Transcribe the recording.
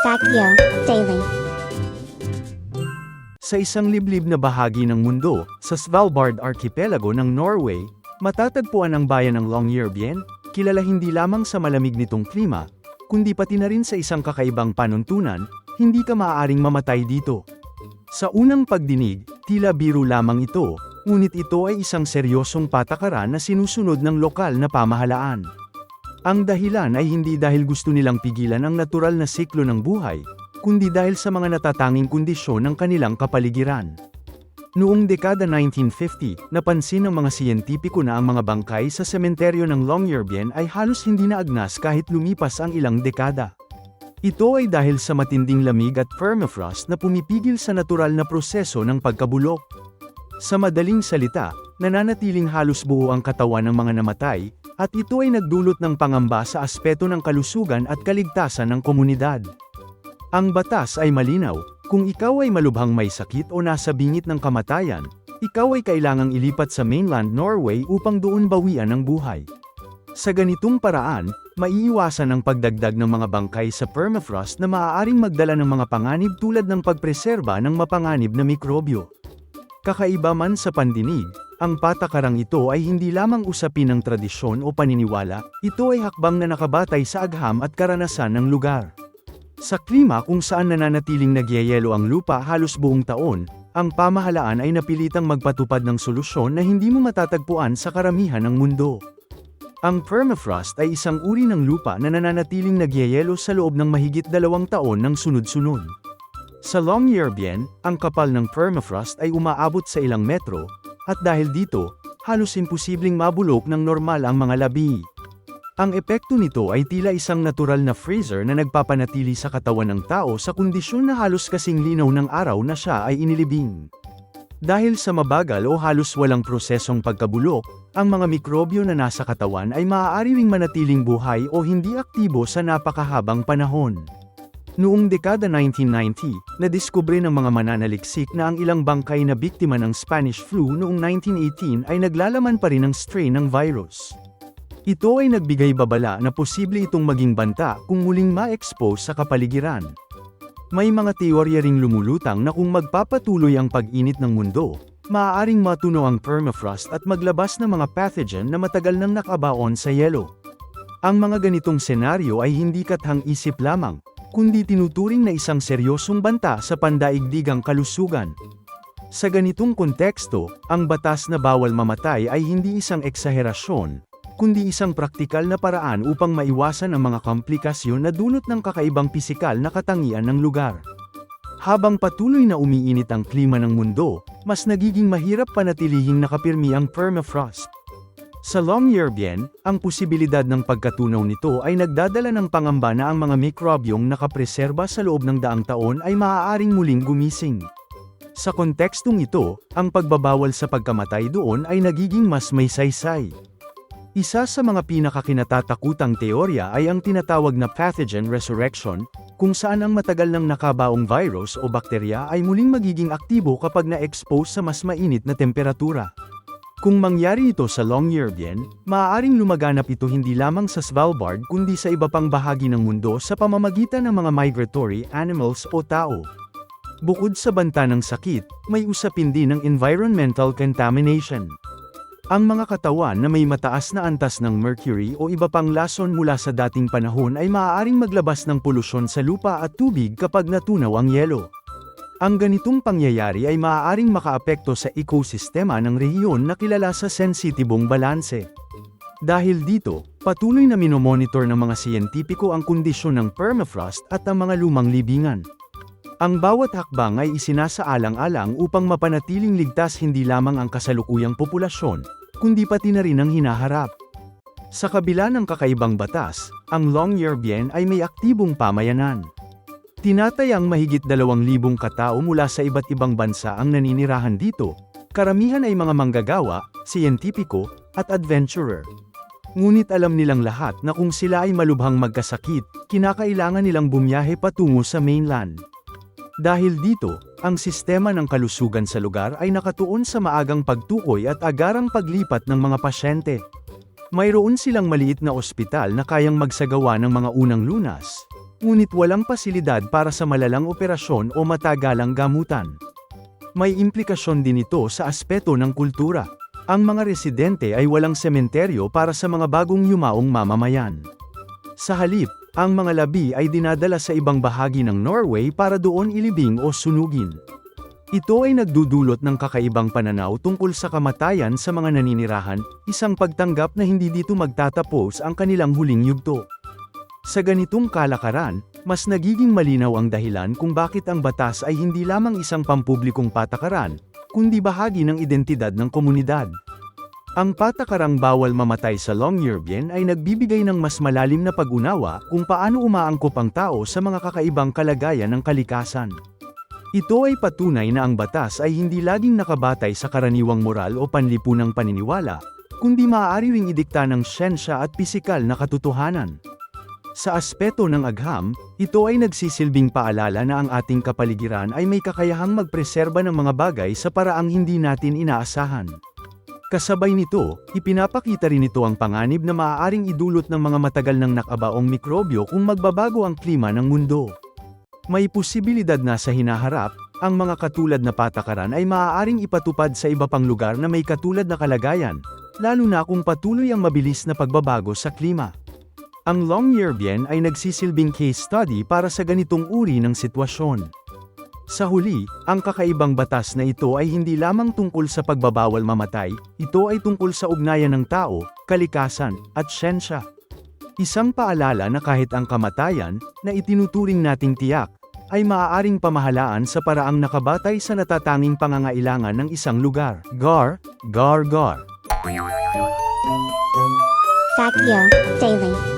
Factio Daily. Sa isang liblib na bahagi ng mundo, sa Svalbard Archipelago ng Norway, matatagpuan ang bayan ng Longyearbyen, kilala hindi lamang sa malamig nitong klima, kundi pati na rin sa isang kakaibang panuntunan, hindi ka maaaring mamatay dito. Sa unang pagdinig, tila biro lamang ito, ngunit ito ay isang seryosong patakaran na sinusunod ng lokal na pamahalaan. Ang dahilan ay hindi dahil gusto nilang pigilan ang natural na siklo ng buhay, kundi dahil sa mga natatanging kondisyon ng kanilang kapaligiran. Noong dekada 1950, napansin ng mga siyentipiko na ang mga bangkay sa sementeryo ng Longyearbyen ay halos hindi na agnas kahit lumipas ang ilang dekada. Ito ay dahil sa matinding lamig at permafrost na pumipigil sa natural na proseso ng pagkabulok. Sa madaling salita, nananatiling halos buo ang katawan ng mga namatay, at ito ay nagdulot ng pangamba sa aspeto ng kalusugan at kaligtasan ng komunidad. Ang batas ay malinaw, kung ikaw ay malubhang may sakit o nasa bingit ng kamatayan, ikaw ay kailangang ilipat sa mainland Norway upang doon bawian ang buhay. Sa ganitong paraan, maiiwasan ang pagdagdag ng mga bangkay sa permafrost na maaaring magdala ng mga panganib tulad ng pagpreserba ng mapanganib na mikrobyo. Kakaiba man sa pandinig, ang patakarang ito ay hindi lamang usapin ng tradisyon o paniniwala, ito ay hakbang na nakabatay sa agham at karanasan ng lugar. Sa klima kung saan nananatiling nagyayelo ang lupa halos buong taon, ang pamahalaan ay napilitang magpatupad ng solusyon na hindi mo matatagpuan sa karamihan ng mundo. Ang permafrost ay isang uri ng lupa na nananatiling nagyayelo sa loob ng mahigit dalawang taon ng sunod-sunod. Sa Longyearbyen, ang kapal ng permafrost ay umaabot sa ilang metro, at dahil dito, halos imposibleng mabulok ng normal ang mga labi. Ang epekto nito ay tila isang natural na freezer na nagpapanatili sa katawan ng tao sa kondisyon na halos kasing linaw ng araw na siya ay inilibing. Dahil sa mabagal o halos walang prosesong pagkabulok, ang mga mikrobyo na nasa katawan ay maaari ring manatiling buhay o hindi aktibo sa napakahabang panahon. Noong dekada 1990, nadiskubre ng mga mananaliksik na ang ilang bangkay na biktima ng Spanish flu noong 1918 ay naglalaman pa rin ng strain ng virus. Ito ay nagbigay babala na posible itong maging banta kung muling ma-expose sa kapaligiran. May mga teorya ring lumulutang na kung magpapatuloy ang pag-init ng mundo, maaaring matuno ang permafrost at maglabas ng mga pathogen na matagal nang nakabaon sa yelo. Ang mga ganitong senaryo ay hindi kathang isip lamang, kundi tinuturing na isang seryosong banta sa pandaigdigang kalusugan. Sa ganitong konteksto, ang batas na bawal mamatay ay hindi isang eksaherasyon, kundi isang praktikal na paraan upang maiwasan ang mga komplikasyon na dulot ng kakaibang pisikal na katangian ng lugar. Habang patuloy na umiinit ang klima ng mundo, mas nagiging mahirap panatilihing nakapirmi ang permafrost. Sa Longyearbyen, ang posibilidad ng pagkatunaw nito ay nagdadala ng pangamba na ang mga mikrobyong nakapreserba sa loob ng daang taon ay maaaring muling gumising. Sa kontekstong ito, ang pagbabawal sa pagkamatay doon ay nagiging mas may saysay. Isa sa mga pinakakinatatakutang teorya ay ang tinatawag na pathogen resurrection, kung saan ang matagal nang nakabaong virus o bakterya ay muling magiging aktibo kapag na-expose sa mas mainit na temperatura. Kung mangyari ito sa Longyearbyen, maaaring lumaganap ito hindi lamang sa Svalbard kundi sa iba pang bahagi ng mundo sa pamamagitan ng mga migratory animals o tao. Bukod sa banta ng sakit, may usapin din ng environmental contamination. Ang mga katawan na may mataas na antas ng mercury o iba pang lason mula sa dating panahon ay maaaring maglabas ng polusyon sa lupa at tubig kapag natunaw ang yelo. Ang ganitong pangyayari ay maaaring makaapekto sa ekosistema ng rehiyon na kilala sa sensitibong balanse. Dahil dito, patuloy na minomonitor ng mga siyentipiko ang kondisyon ng permafrost at ang mga lumang libingan. Ang bawat hakbang ay isinasaalang-alang upang mapanatiling ligtas hindi lamang ang kasalukuyang populasyon, kundi pati na rin ang hinaharap. Sa kabila ng kakaibang batas, ang Longyearbyen ay may aktibong pamayanan. Tinatayang mahigit 2,000 katao mula sa iba't ibang bansa ang naninirahan dito, karamihan ay mga manggagawa, siyentipiko, at adventurer. Ngunit alam nilang lahat na kung sila ay malubhang magkasakit, kinakailangan nilang bumiyahe patungo sa mainland. Dahil dito, ang sistema ng kalusugan sa lugar ay nakatuon sa maagang pagtukoy at agarang paglipat ng mga pasyente. Mayroon silang maliit na ospital na kayang magsagawa ng mga unang lunas, ngunit walang pasilidad para sa malalang operasyon o matagalang gamutan. May implikasyon din ito sa aspeto ng kultura. Ang mga residente ay walang sementeryo para sa mga bagong yumaong mamamayan. Sa halip, ang mga labi ay dinadala sa ibang bahagi ng Norway para doon ilibing o sunugin. Ito ay nagdudulot ng kakaibang pananaw tungkol sa kamatayan sa mga naninirahan, isang pagtanggap na hindi dito magtatapos ang kanilang huling yugto. Sa ganitong kalakaran, mas nagiging malinaw ang dahilan kung bakit ang batas ay hindi lamang isang pampublikong patakaran, kundi bahagi ng identidad ng komunidad. Ang patakarang bawal mamatay sa Longyearbyen ay nagbibigay ng mas malalim na pag-unawa kung paano umaangkop ang tao sa mga kakaibang kalagayan ng kalikasan. Ito ay patunay na ang batas ay hindi laging nakabatay sa karaniwang moral o panlipunang paniniwala, kundi maaari ring idikta ng siyensya at pisikal na katotohanan. Sa aspeto ng agham, ito ay nagsisilbing paalala na ang ating kapaligiran ay may kakayahang magpreserba ng mga bagay sa paraang hindi natin inaasahan. Kasabay nito, ipinapakita rin ito ang panganib na maaaring idulot ng mga matagal ng nakabaong mikrobyo kung magbabago ang klima ng mundo. May posibilidad na sa hinaharap, ang mga katulad na patakaran ay maaaring ipatupad sa iba pang lugar na may katulad na kalagayan, lalo na kung patuloy ang mabilis na pagbabago sa klima. Ang Longyearbyen ay nagsisilbing case study para sa ganitong uri ng sitwasyon. Sa huli, ang kakaibang batas na ito ay hindi lamang tungkol sa pagbabawal mamatay, ito ay tungkol sa ugnayan ng tao, kalikasan, at siyensya. Isang paalala na kahit ang kamatayan, na itinuturing nating tiyak, ay maaaring pamahalaan sa paraang nakabatay sa natatanging pangangailangan ng isang lugar. Gar, gar, gar. Factio Daily.